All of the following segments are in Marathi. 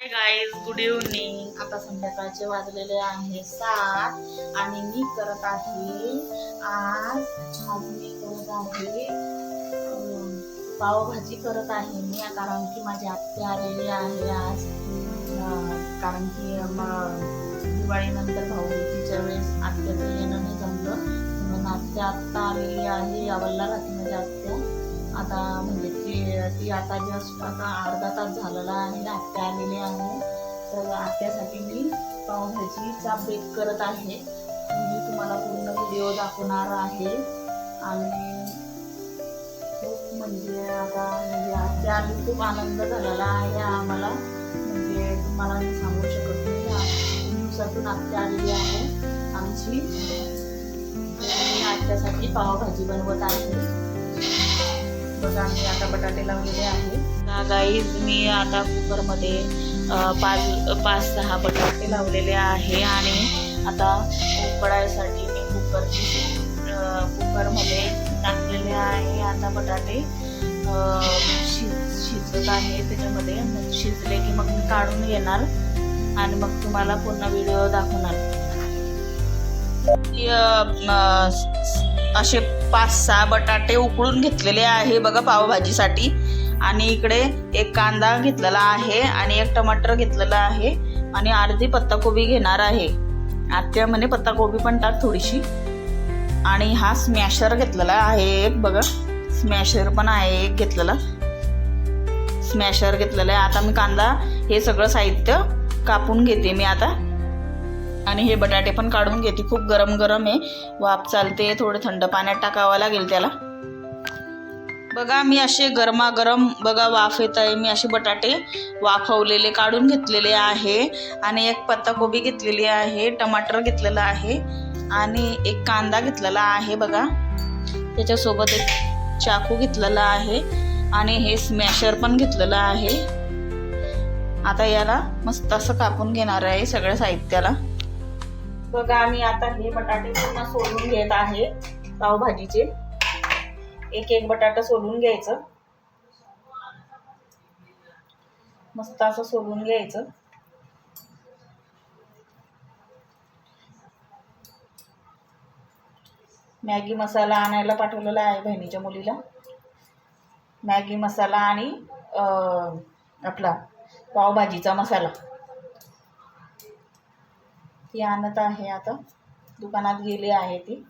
गाईज गुड इव्हनिंग आता संध्याकाळचे वाजलेले आहे सात आणि मी करत आहे आज आज मी करत आहे पावभाजी करत आहे मी कारण की माझी आत्या आलेली आहे आज. कारण की दिवाळीनंतर भाऊबीजीच्या वेळेस आत्याचं येणं नाही जमलं. म्हणून आत्या आत्ता आलेली आहे यावलला राहते माझ्या आत्या. आता म्हणजे ती ती आता जस्ट आता अर्धा तास झालेला आहे आत्या आलेली आहे. तर आत्यासाठी मी पावभाजीचा बेक करत आहे. मी तुम्हाला पूर्ण व्हिडिओ दाखवणार आहे. आणि खूप म्हणजे आता म्हणजे आत्या आली खूप आनंद झालेला आहे आम्हाला. म्हणजे तुम्हाला मी सांगू शकत नाही. दिवसातून आत्या आलेली आहे आमची. मी आत्यासाठी पावभाजी बनवत आहे. बघा मी आता बटाटे लावलेले आहे. गाईज मी आता कुकरमध्ये पाच पाच सहा बटाटे लावलेले आहे आणि आता उकडायसाठी मी कुकरची कुकरमध्ये टाकलेले आहे आता बटाटे. शिज शिजत आहे त्याच्यामध्ये. मग शिजले की मग मी काढून घेणार आणि मग तुम्हाला पूर्ण व्हिडिओ दाखवणार. असे पाच सहा बटाटे उकळून घेतलेले आहे बघा पावभाजीसाठी. आणि इकडे एक कांदा घेतलेला आहे आणि एक टमाटर घेतलेला आहे. आणि अर्धी पत्ताकोबी घेणार आहे. आत्या म्हणे पत्ताकोबी पण टाक थोडीशी. आणि हा स्मॅशर घेतलेला आहे एक बघा. स्मॅशर पण आहे एक घेतलेला. स्मॅशर घेतलेला आहे. आता मी कांदा हे सगळं साहित्य कापून घेते मी आता. आणि हे बटाटे पण काढून घेते. खूप गरम गरम आहे. वाफ चालते. थोडं थंड पाण्यात टाकावं लागेल त्याला. बघा मी असे गरमागरम बघा वाफ येत आहे. मी असे बटाटे वाफवलेले काढून घेतलेले आहे. आणि एक पत्ताकोबी घेतलेली आहे. टमाटर घेतलेलं आहे. आणि एक कांदा घेतलेला आहे बघा. त्याच्यासोबत एक चाकू घेतलेला आहे. आणि हे स्मॅशर पण घेतलेलं आहे. आता याला मस्त असं कापून घेणार आहे सगळ्या साहित्याला. बघा आम्ही आता हे बटाटे पूर्ण सोलून घेत आहे पावभाजीचे. एक एक बटाटा सोलून घ्यायचं. मस्त असं सोलून घ्यायचं. मॅगी मसाला आणायला पाठवलेला आहे बहिणीच्या मुलीला. मॅगी मसाला आणि आपला पावभाजीचा मसाला. ती आणत आहे आता. दुकानात गेली आहे ती.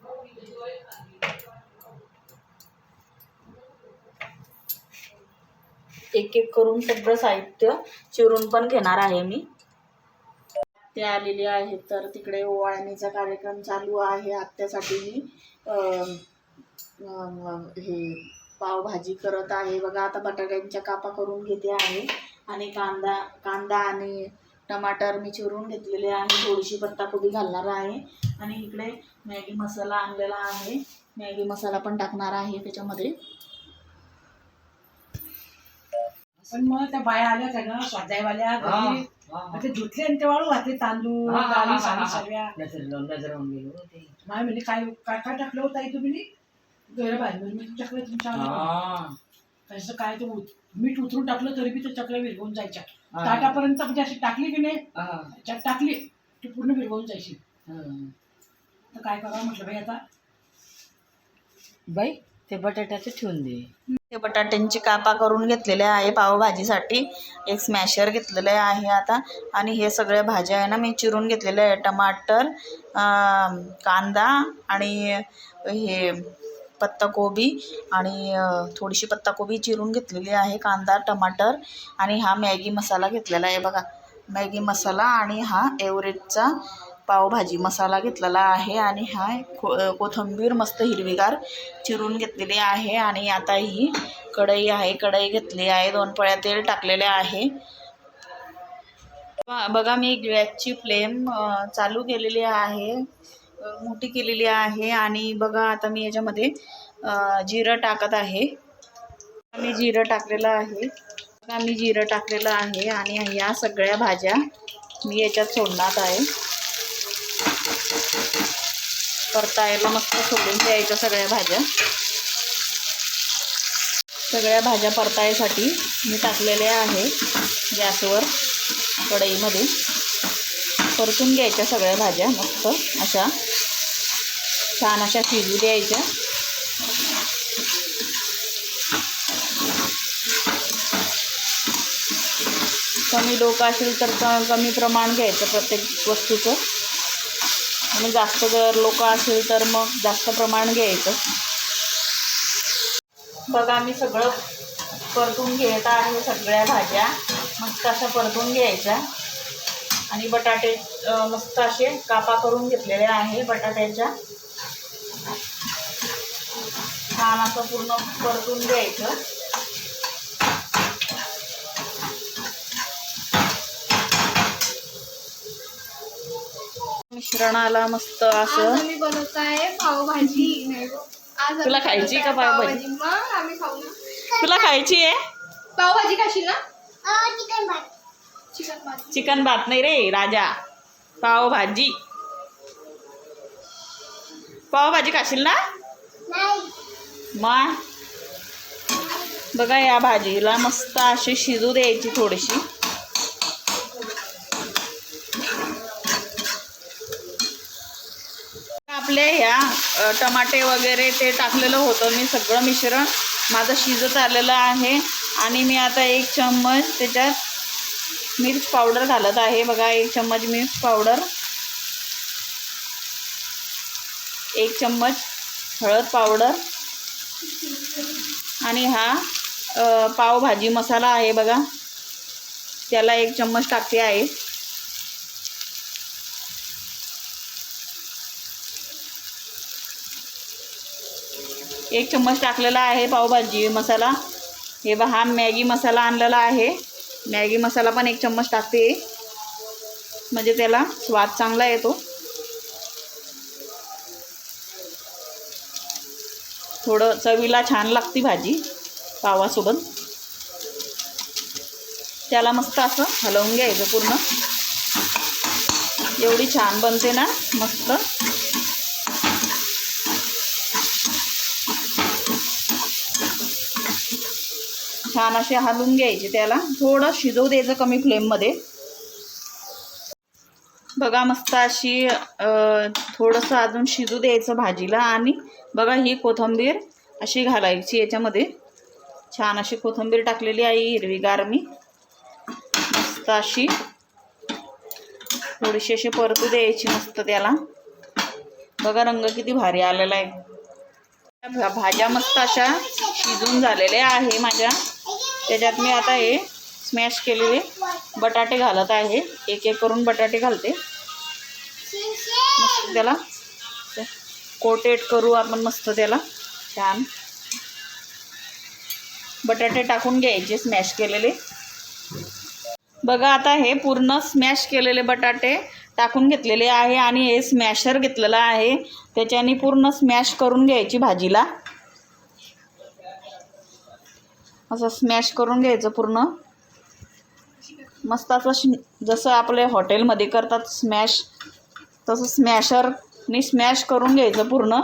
एक एक करून सगळं साहित्य चिरून पण घेणार आहे मी. ते आलेले आहेत तर तिकडे ओवाळणीचा कार्यक्रम चालू आहे. आत्यासाठी मी हे पावभाजी करत आहे. बघा आता बटाट्यांच्या कापा करून घेते आहे. आणि कांदा कांदा आणि टमाटर मी चिरून घेतलेले आहे थोडीशी पत्ताकोबी घालणार आहे. आणि इकडे मॅगी मसाला आणलेला आहे. मॅगी मसाला पण टाकणार आहे त्याच्यामध्ये. पण मग त्या बाया आल्या त्या ना स्वाध्यायवाल्या घरी. मग ते धुतले आणि ते वाळू घातले तांदूळ डाळी साडी सगळ्या. माय म्हणजे काय काय काय टाकलं होतं आई तुम्ही? गैर बाहेर मी तुमच्याकडे तुमच्या तसं काय ते मीठ उतरून टाकलं तरी बी ते चकल्या विरघून जायच्या. ताटापर्यंत म्हणजे अशी टाकली की नाही त्याच्यात टाकली ती पूर्ण विरघून जायची. तर काय करावं म्हटलं बाई आता? बाई ते बटाट्याचं ठेवून दे. ते बटाट्यांची कापा करून घेतलेले आहे पावभाजीसाठी. एक स्मॅशर घेतलेलं आहे आता. आणि हे सगळ्या भाज्या आहे ना मी चिरून घेतलेल्या आहे. टमाटर अं, कांदा आणि हे पत्ताकोबी आणि थोडीशी पत्ताकोबी चिरून घेतलेली आहे कांदा टमाटर आणि हा मॅगी मसाला घेतलेला आहे बघा. मॅगी मसाला आणि हा एवरेजचा पावभाजी मसाला घेतलेला आहे आणि हा को कोथिंबीर मस्त हिरवीगार चिरून घेतलेली आहे आणि आता ही कढई आहे कढई घेतली आहे दोन पळ्या तेल टाकलेले आहे. बघा मी गॅसची फ्लेम चालू केलेली आहे. मोठी केलेली आहे आणि बघा आता मी याच्यामध्ये जिरं टाकत आहे. मी जिरं टाकलेलं आहे. मी जिरं टाकलेलं आहे आणि ह्या सगळ्या भाज्या मी याच्यात सोडणार आहे. परतायला मस्त सोडून द्यायच्या सगळ्या भाज्या. सगळ्या भाज्या परतायसाठी मी टाकलेल्या आहे गॅसवर कढईमध्ये. परतून घ्यायच्या सगळ्या भाज्या मस्त अशा. छान अशा शिजू द्यायच्या. कमी लोक असेल तर कमी प्रमाण घ्यायचं प्रत्येक वस्तूचं. आणि जास्त जर लोक असेल तर मग जास्त प्रमाण घ्यायचं. बघा मी सगळं परतून घेत आहे सगळ्या भाज्या. मस्त अशा परतून घ्यायच्या. आणि बटाटे मस्त असे कापा करून घेतलेले आहे बटाट्याच्या. छान असं पूर्ण परतून घ्यायचं. मिश्रणाला मस्त आज असं आम्ही बनवत आहे पावभाजी. नाही गं. आज आम्ही तुला खायची बनवत का आहे पावभाजी? मग आम्ही खाऊ ना. तुला खायची आहे? पावभाजी खाशील ना? चिकन भात. चिकन भात. चिकन भात नाही रे राजा. पावभाजी. पावभाजी खाशील ना? मग बघा या भाजीला मस्त अशी शिजू द्यायची थोडीशी. आपल्या ह्या टमाटे वगैरे ते टाकलेलं होतं मी सगळं मिश्रण. माझं शिजत आलेलं आहे आणि मी आता एक चम्मच त्याच्यात मिर्च पावडर घालत आहे. बघा एक चम्मच मिर्च पावडर. एक चम्मच हळद पावडर. आणि हा पावभाजी मसाला आहे बघा. त्याला एक चम्मच टाकते आहे एक चम्मच टाकलेला आहे पावभाजी मसाला. हे बा हा मॅगी मसाला आणलेला आहे. मॅगी मसाला पण एक चम्मच टाकते. म्हणजे त्याला स्वाद चांगला येतो. थोडं चवीला छान लागते भाजी पावासोबत. त्याला मस्त असं हलवून घ्यायचं पूर्ण. एवढी छान बनते ना मस्त. छान असे हलवून घ्यायचे त्याला. थोडं शिजवू द्यायचं कमी फ्लेममध्ये बघा मस्त अशी थोडंसं अजून शिजू द्यायचं भाजीला आणि बघा ही कोथिंबीर अशी घालायची याच्यामध्ये. छान अशी कोथिंबीर टाकलेली आहे हिरवीगार मी. मस्त अशी थोडीशी अशी परतू द्यायची मस्त त्याला. बघा रंग किती भारी आलेला आहे. भा- भाज्या मस्त अशा शिजून झालेल्या आहे माझ्या. त्याच्यात मी आता हे स्मॅश केलेले बटाटे घालत आहे. एक एक करून बटाटे घालते. त्याला. कोटेट करू आपण मस्त त्याला. छान. बटाटे टाकून घ्यायचे स्मॅश केलेले. बघा आता हे पूर्ण स्मॅश केलेले बटाटे टाकून घेतलेले आहे आणि हे स्मॅशर घेतलेलं आहे. त्याच्याने पूर्ण स्मॅश करून घ्यायची भाजीला. असं स्मॅश करून घ्यायचं पूर्ण. मस्त असं जसं आपले हॉटेलमध्ये करतात स्मॅश तसं स्मॅशरनी स्मॅश करून घ्यायचं पूर्ण.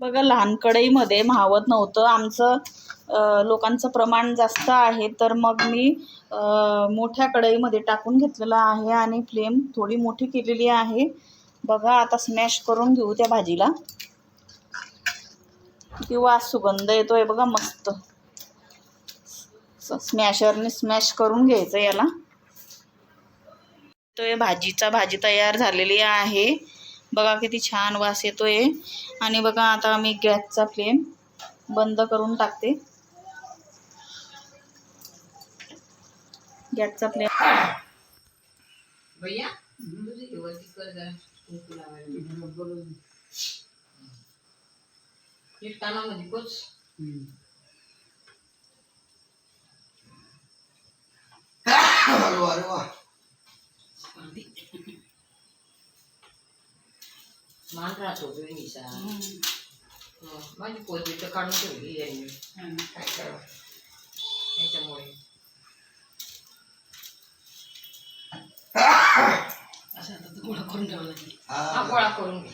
बघा लहान कढईमध्ये म्हावत नव्हतं. आमचं लोकांचं प्रमाण जास्त आहे तर मग मी मोठ्या कढईमध्ये टाकून घेतलेलं आहे आणि फ्लेम थोडी मोठी केलेली आहे. बघा आता स्मॅश करून घेऊ त्या भाजीला. किती वास सुगंध येतोय बघा मस्त. स्मॅशरने स्मॅश करून घ्यायचं याला. तो भाजीचा भाजी तयार झालेली आहे. बघा किती छान वास येतोय. आणि बघा आता मी गॅसचा फ्लेम बंद करून टाकते. गॅसचा फ्लेम भैया मान राहतो हो, माझी पोती तर काढून ठेवली यांनी काय करावं? त्याच्यामुळे असं आता तो गोळा करून ठेवावा लागेल. हा गोळा करून घे.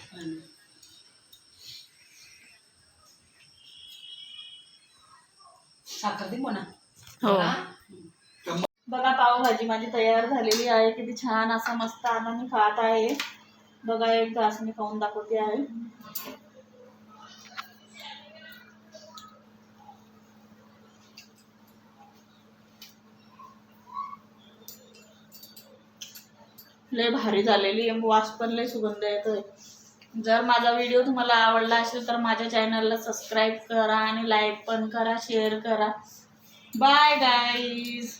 साखर दे म्हणा. हो. हा? बघा पावभाजी माझी तयार झालेली आहे. किती छान असा मस्त आनंद खात आहे. बघा एक तास मी खाऊन दाखवते आहे. लय भारी झालेली आहे. वास पण लय सुगंध येतोय. जर माझा व्हिडिओ तुम्हाला आवडला असेल तर माझ्या चॅनलला सबस्क्राईब करा आणि लाईक पण करा शेअर करा. Bye guys.